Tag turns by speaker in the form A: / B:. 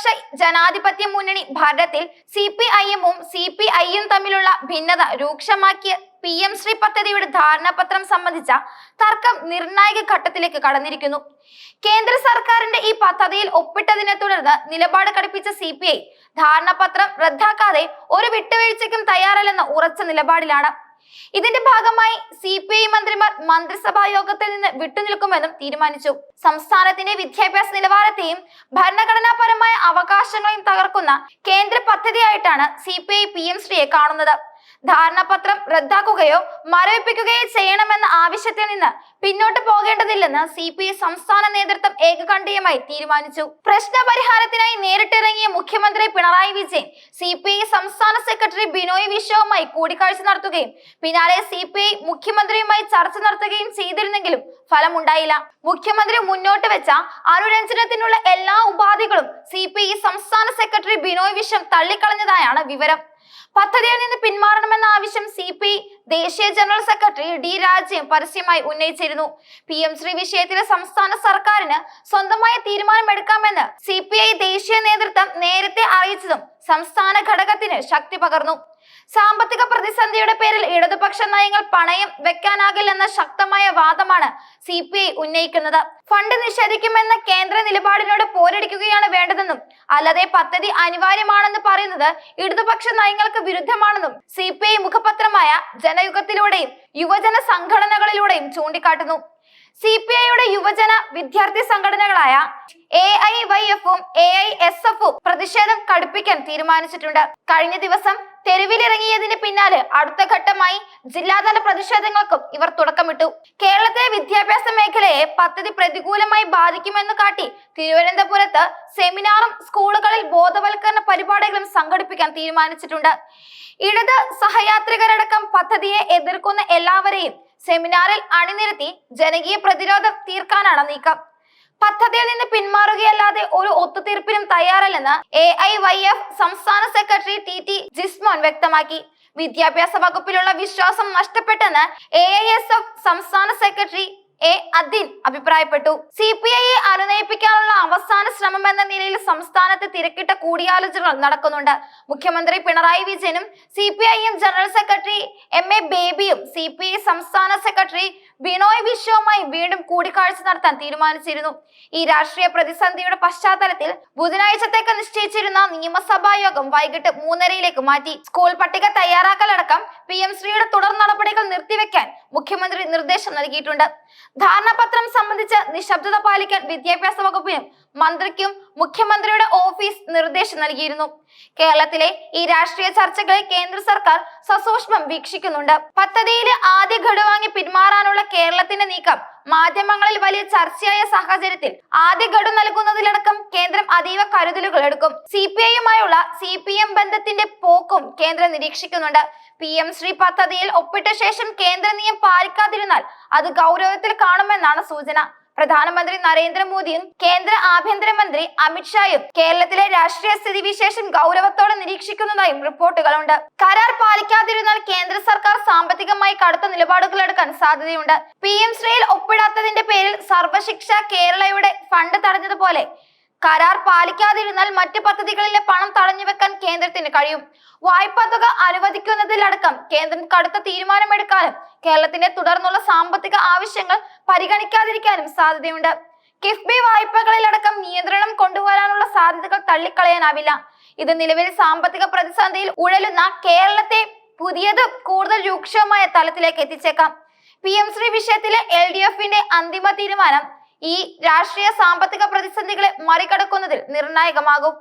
A: ഇടതുപക്ഷ ജനാധിപത്യ മുന്നണി ഭരണത്തിൽ സി പി ഐ എമ്മും സി പി ഐയും തമ്മിലുള്ള ഭിന്നത രൂക്ഷമാക്കിയ പി എം ശ്രീ പദ്ധതിയുടെ ധാരണാപത്രം സംബന്ധിച്ച തർക്കം നിർണായക ഘട്ടത്തിലേക്ക് കടന്നിരിക്കുന്നു. കേന്ദ്ര സർക്കാരിന്റെ ഈ പദ്ധതിയിൽ ഒപ്പിട്ടതിനെ തുടർന്ന് നിലപാട് കടുപ്പിച്ച സി പി ഐ ധാരണാപത്രം റദ്ദാക്കാതെ ഒരു വിട്ടുവീഴ്ചയ്ക്കും തയ്യാറല്ലെന്ന ഉറച്ച നിലപാടിലാണ് ഇതിന്റെ ഭാഗമായി സി പി ഐ മന്ത്രിമാർ മന്ത്രിസഭാ യോഗത്തിൽ നിന്ന് വിട്ടുനിൽക്കുമെന്നും തീരുമാനിച്ചു. സംസ്ഥാനത്തിന്റെ വിദ്യാഭ്യാസ നിലവാരത്തെയും ഭരണഘടനാപരമായ അവകാശങ്ങളെയും തകർക്കുന്ന കേന്ദ്ര പദ്ധതിയായിട്ടാണ് C P I P M ശ്രീയെ കാണുന്നത്. ധാരണാപത്രം റദ്ദാക്കുകയോ മരവിപ്പിക്കുകയോ ചെയ്യണമെന്ന ആവശ്യത്തിൽ നിന്ന് പിന്നോട്ട് പോകേണ്ടതില്ലെന്ന് സി പി ഐ സംസ്ഥാന നേതൃത്വം ഏകകണ്ഠീയമായി തീരുമാനിച്ചു. പ്രശ്ന പരിഹാരത്തിനായി നേരിട്ടിറങ്ങിയ മുഖ്യമന്ത്രി Pinarayi Vijayan C P I സംസ്ഥാന സെക്രട്ടറി ബിനോയ് വിശ്വവുമായി കൂടിക്കാഴ്ച നടത്തുകയും പിന്നാലെ സി പി ഐ മുഖ്യമന്ത്രിയുമായി ചർച്ച നടത്തുകയും ചെയ്തിരുന്നെങ്കിലും ഫലമുണ്ടായില്ല. മുഖ്യമന്ത്രി മുന്നോട്ട് വെച്ച അനുരഞ്ജനത്തിനുള്ള എല്ലാ ഉപാധികളും സി പി ഐ സംസ്ഥാന സെക്രട്ടറി ബിനോയ് വിശ്വം തള്ളിക്കളഞ്ഞതായാണ് വിവരം. പദ്ധതിയിൽ നിന്ന് പിന്മാറണമെന്ന ആവശ്യം സി പി ദേശീയ ജനറൽ സെക്രട്ടറി ഡി രാജയും പരസ്യമായി ഉന്നയിച്ചിരുന്നു. പി എം ശ്രീ വിഷയത്തിലെ സംസ്ഥാന സർക്കാരിന് സ്വന്തമായ തീരുമാനമെടുക്കാമെന്ന് സി പി ഐ ദേശീയ നേതൃത്വം നേരത്തെ അറിയിച്ചതും സംസ്ഥാന ഘടകത്തിന് ശക്തി പകർന്നു. സാമ്പത്തിക പ്രതിസന്ധിയുടെ പേരിൽ ഇടതുപക്ഷ നയങ്ങൾ പണയം വെക്കാനാകില്ലെന്ന ശക്തമായ വാദമാണ് സി പി ഐ ഉന്നയിക്കുന്നത്. ഫണ്ട് നിഷേധിക്കുമെന്ന കേന്ദ്ര നിലപാടിനോട് പോരടിക്കുകയാണ് വേണ്ടതെന്നും അല്ലാതെ പദ്ധതി അനിവാര്യമാണെന്ന് പറയുന്നത് ഇടതുപക്ഷ നയങ്ങൾക്ക് വിരുദ്ധമാണെന്നും സി പി ഐ മുഖപത്രമായ ജനയുഗത്തിലൂടെയും യുവജന സംഘടനകളിലൂടെയും ചൂണ്ടിക്കാട്ടുന്നു. സി പി ഐയുടെ യുവജന വിദ്യാർത്ഥി സംഘടനകളായ എ ഐ വൈ എഫും എ ഐ എസ് എഫും പ്രതിഷേധം കടുപ്പിക്കാൻ തീരുമാനിച്ചിട്ടുണ്ട്. കഴിഞ്ഞ ദിവസം തെരുവിലിറങ്ങിയതിന് പിന്നാലെ അടുത്ത ഘട്ടമായി ജില്ലാതല പ്രതിഷേധങ്ങൾക്കും ഇവർ തുടക്കമിട്ടു. കേരളത്തിലെ വിദ്യാഭ്യാസ മേഖലയെ പദ്ധതി പ്രതികൂലമായി ബാധിക്കുമെന്ന് കാട്ടി തിരുവനന്തപുരത്ത് സെമിനാറും സ്കൂളുകളിൽ ബോധവൽക്കരണ പരിപാടികളും സംഘടിപ്പിക്കാൻ തീരുമാനിച്ചിട്ടുണ്ട്. ഇടത് സഹയാത്രികരടക്കം പദ്ധതിയെ എതിർക്കുന്ന എല്ലാവരെയും സെമിനാറിൽ അണിനിരത്തി ജനകീയ പ്രതിരോധം തീർക്കാനാണ് നീക്കം. പദ്ധതിയിൽ നിന്ന് പിന്മാറുകയല്ലാതെ ഒരു ഒത്തുതീർപ്പിനും തയ്യാറല്ലെന്ന് എ ഐ വൈ എഫ് സംസ്ഥാന സെക്രട്ടറി ജിസ്മോൻ വ്യക്തമാക്കി. വിദ്യാഭ്യാസ വകുപ്പിലുള്ള വിശ്വാസം നഷ്ടപ്പെട്ടെന്ന് എ ഐ എസ് എഫ് സംസ്ഥാന സെക്രട്ടറി എ അദ്ദീൻ അഭിപ്രായപ്പെട്ടു. സി പി ഐയെ അനുനയിപ്പിക്കാനുള്ള അവസാന ശ്രമം എന്ന നിലയിൽ സംസ്ഥാനത്ത് തിരക്കിട്ട കൂടിയാലോചനകൾ നടക്കുന്നുണ്ട്. മുഖ്യമന്ത്രി പിണറായി വിജയനും C P I M general secretary M A ബേബിയും C P I സംസ്ഥാന സെക്രട്ടറി ബിനോയ് വിശ്വവുമായി വീണ്ടും കൂടിക്കാഴ്ച നടത്താൻ തീരുമാനിച്ചിരുന്നു. ഈ രാഷ്ട്രീയ പ്രതിസന്ധിയുടെ പശ്ചാത്തലത്തിൽ ബുധനാഴ്ചത്തേക്ക് നിശ്ചയിച്ചിരുന്ന നിയമസഭാ യോഗം വൈകിട്ട് മൂന്നരയിലേക്ക് മാറ്റി. സ്കൂൾ പട്ടിക തയ്യാറാക്കലടക്കം പി എം ശ്രീയുടെ തുടർ നടപടികൾ നിർത്തിവെക്കാൻ മുഖ്യമന്ത്രി നിർദ്ദേശം നൽകിയിട്ടുണ്ട്. ധാരണാപത്രം സംബന്ധിച്ച് നിശബ്ദത പാലിക്കാൻ വിദ്യാഭ്യാസ വകുപ്പിനും മന്ത്രിക്കും മുഖ്യമന്ത്രിയുടെ ഓഫീസ് നിർദ്ദേശം നൽകിയിരുന്നു. കേരളത്തിലെ ഈ രാഷ്ട്രീയ ചർച്ചകളെ കേന്ദ്ര സർക്കാർ സസൂക്ഷ്മം വീക്ഷിക്കുന്നുണ്ട്. പദ്ധതിയിലെ ആദ്യ ഘടുവാങ്ങി പിന്മാറാനുള്ള കേരളത്തിന്റെ നീക്കം മാധ്യമങ്ങളിൽ വലിയ ചർച്ചയായ സാഹചര്യത്തിൽ ആദ്യ ഘടു നൽകുന്നതിലടക്കം കേന്ദ്രം അതീവ കരുതലുകൾ എടുക്കും. സി പി ഐയുമായുള്ള സി പി എം ബന്ധത്തിന്റെ പോക്കും കേന്ദ്രം നിരീക്ഷിക്കുന്നുണ്ട്. പി എം ശ്രീ പദ്ധതിയിൽ ഒപ്പിട്ട ശേഷം കേന്ദ്ര നിയം പാലിക്കാതിരുന്നാൽ അത് ഗൗരവത്തിൽ കാണുമെന്നാണ് സൂചന. പ്രധാനമന്ത്രി നരേന്ദ്രമോദിയും കേന്ദ്ര ആഭ്യന്തരമന്ത്രി അമിത്ഷായും കേരളത്തിലെ രാഷ്ട്രീയ സ്ഥിതിവിശേഷം ഗൗരവത്തോടെ നിരീക്ഷിക്കുന്നതായും റിപ്പോർട്ടുകളുണ്ട്. കരാർ പാലിക്കാതിരുന്നാൽ കേന്ദ്ര സർക്കാർ സാമ്പത്തികമായി കടുത്ത നിലപാടുകൾ എടുക്കാൻ സാധ്യതയുണ്ട്. പി എം ശ്രീയിൽ ഒപ്പിടാത്തതിന്റെ പേരിൽ സർവശിക്ഷ കേരളയുടെ ഫണ്ട് തടഞ്ഞതുപോലെ കരാർ പാലിക്കാതിരുന്നാൽ മറ്റു പദ്ധതികളിലെ പണം തടഞ്ഞു വെക്കാൻ കേന്ദ്രത്തിന് കഴിയും. വായ്പാ തുക അനുവദിക്കുന്നതിലടക്കം കേന്ദ്രം കടുത്ത തീരുമാനമെടുക്കാനും കേരളത്തിന്റെ തുടർന്നുള്ള സാമ്പത്തിക ആവശ്യങ്ങൾ പരിഗണിക്കാതിരിക്കാനും സാധ്യതയുണ്ട്. കിഫ്ബി വായ്പകളിലടക്കം നിയന്ത്രണം കൊണ്ടുവരാനുള്ള സാധ്യതകൾ തള്ളിക്കളയാനാവില്ല. ഇത് നിലവിൽ സാമ്പത്തിക പ്രതിസന്ധിയിൽ ഉഴലുന്ന കേരളത്തെ പുതിയത് കൂടുതൽ രൂക്ഷമായ തലത്തിലേക്ക് എത്തിച്ചേക്കാം. പി എം ശ്രീ വിഷയത്തിലെ എൽ ഡി എഫിന്റെ അന്തിമ തീരുമാനം ഈ രാഷ്ട്രീയ സാമ്പത്തിക പ്രതിസന്ധികളെ മറികടക്കുന്നതിൽ നിർണായകമാകും.